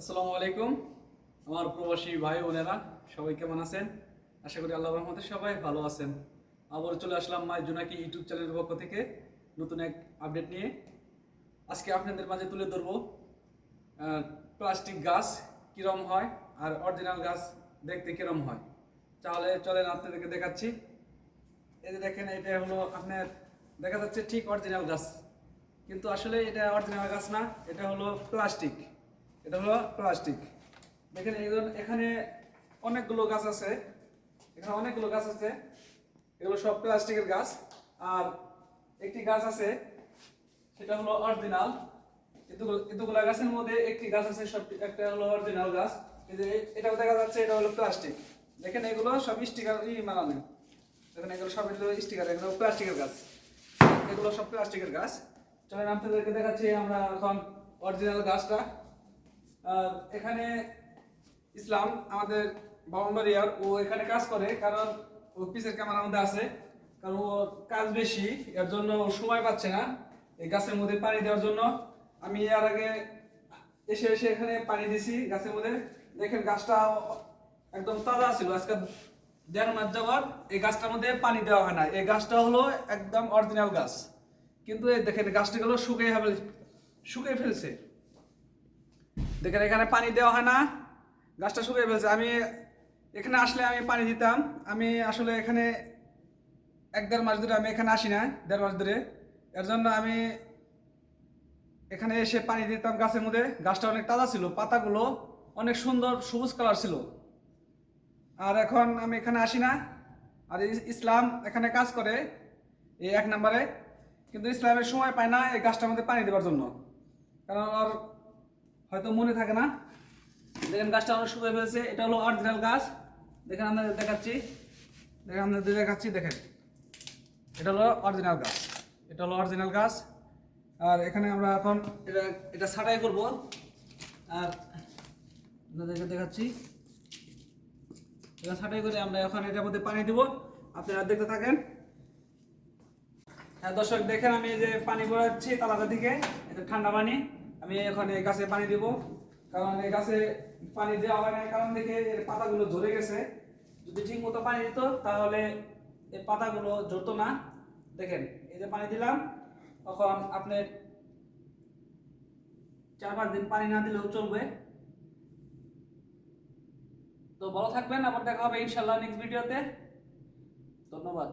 আসসালামু আলাইকুম। আমার প্রবাসী ভাই বোনেরা, সবাই কেমন আছেন? আশা করি আল্লাহ রহমতে সবাই ভালো আছেন। আবার চলে আসলাম মাই জোনাকি ইউটিউব চ্যানেলের পক্ষ থেকে নতুন এক আপডেট নিয়ে। আজকে আপনাদের মাঝে তুলে ধরবো প্লাস্টিক গাছ কীরম হয় আর অরিজিনাল গাছ দেখতে কীরম হয়। তাহলে চলেন আপনাদেরকে দেখাচ্ছি। এই যে দেখেন, এটা হলো আপনার, দেখা যাচ্ছে ঠিক অরিজিনাল গাছ। কিন্তু আসলে এটা অরিজিনাল গাছ না, এটা হলো প্লাস্টিক। এটা হলো প্লাস্টিক। দেখেন এখানে অনেকগুলো গাছ আছে। এখানে অনেকগুলো গাছ আছে। এগুলো সব প্লাস্টিকের গাছ। আর একটি গাছ আছে, সেটা হলো অরিজিনাল। এতগুলো গাছের মধ্যে একটি গাছ আছে সব একটা হলো অরিজিনাল গাছ। এটাও দেখা যাচ্ছে, এটা হলো প্লাস্টিক। দেখেন এগুলো সব স্টিকার, ই মানানো দেখেন এগুলো সব এগুলো স্টিকার, এগুলো প্লাস্টিকের গাছ। এগুলো সব প্লাস্টিকের গাছ। চলেন আপনাদেরকে দেখাচ্ছি আমরা এখন অরিজিনাল গাছটা। এখানে ইসলাম আমাদের বাউন্ডারিয়ার, ও এখানে কাজ করে, কারণ ও পিসের ক্যামেরা মধ্যে আছে, কারণ ও কাজ বেশি, এর জন্য সময় পাচ্ছে না এই গাছের মধ্যে পানি দেওয়ার জন্য। আমি এর আগে এসে এসে এখানে পানি দিছি গাছের মধ্যে। দেখেন গাছটা একদম তাজা ছিল, আজকে দেড় মাস যাওয়ার এই গাছটার মধ্যে পানি দেওয়া হয় না। এই গাছটা হলো একদম অরিজিনাল গাছ। কিন্তু দেখেন গাছটা গুলো শুকিয়ে শুকিয়ে ফেলছে। দেখেন, এখানে পানি দেওয়া হয় না। গাছটা শুকিয়ে ফেলছে। আমি এখানে আসলে আমি পানি দিতাম। আমি আসলে এখানে এক দেড় মাস ধরে আমি এখানে আসি না, দেড় মাস ধরে। এর জন্য আমি এখানে এসে পানি দিতাম গাছের মধ্যে। গাছটা অনেক তাজা ছিল, পাতাগুলো অনেক সুন্দর সবুজ কালার ছিল। আর এখন আমি এখানে আসি না। আর ইসলাম এখানে কাজ করে এই এক নম্বরে। কিন্তু ইসলামের সময় পায় না এই গাছটার মধ্যে পানি দেওয়ার জন্য। কারণ ওর হয়তো মনে থাকে না। দেখেন গাছটা অনেক শুকিয়ে ফেলছে। এটা হলো অরিজিনাল গাছ। দেখেন আপনাদের দেখাচ্ছি। দেখেন আপনাদের দেখাচ্ছি, দেখেন। এটা হলো অরিজিনাল গাছ। এটা হলো অরিজিনাল গাছ। আর এখানে আমরা এখন এটা এটা ছাটাই করব। আর আপনাদেরকে দেখাচ্ছি। এটা ছাটাই করে আমরা এখন এটার মধ্যে পানি দিব। আপনারা দেখতে থাকেন। হ্যাঁ দর্শক, দেখেন আমি যে পানি ভরাচ্ছি তালাকা থেকে এটা ঠান্ডা পানি। আমি এখন এই গাছে পানি দিব। কারণ এই গাছে পানি দেওয়া হয় না কারণ দেখে এর পাতাগুলো ঝরে গেছে। যদি ঠিক মতো পানি দিত, তাহলে এই পাতাগুলো ঝরতো না। দেখেন, এই যে পানি দিলাম তখন আপনার চার পাঁচ দিন পানি না দিলেও চলবে। তো ভালো থাকবেন, আবার দেখা হবে ইনশাল্লাহ নেক্সট ভিডিওতে ধন্যবাদ।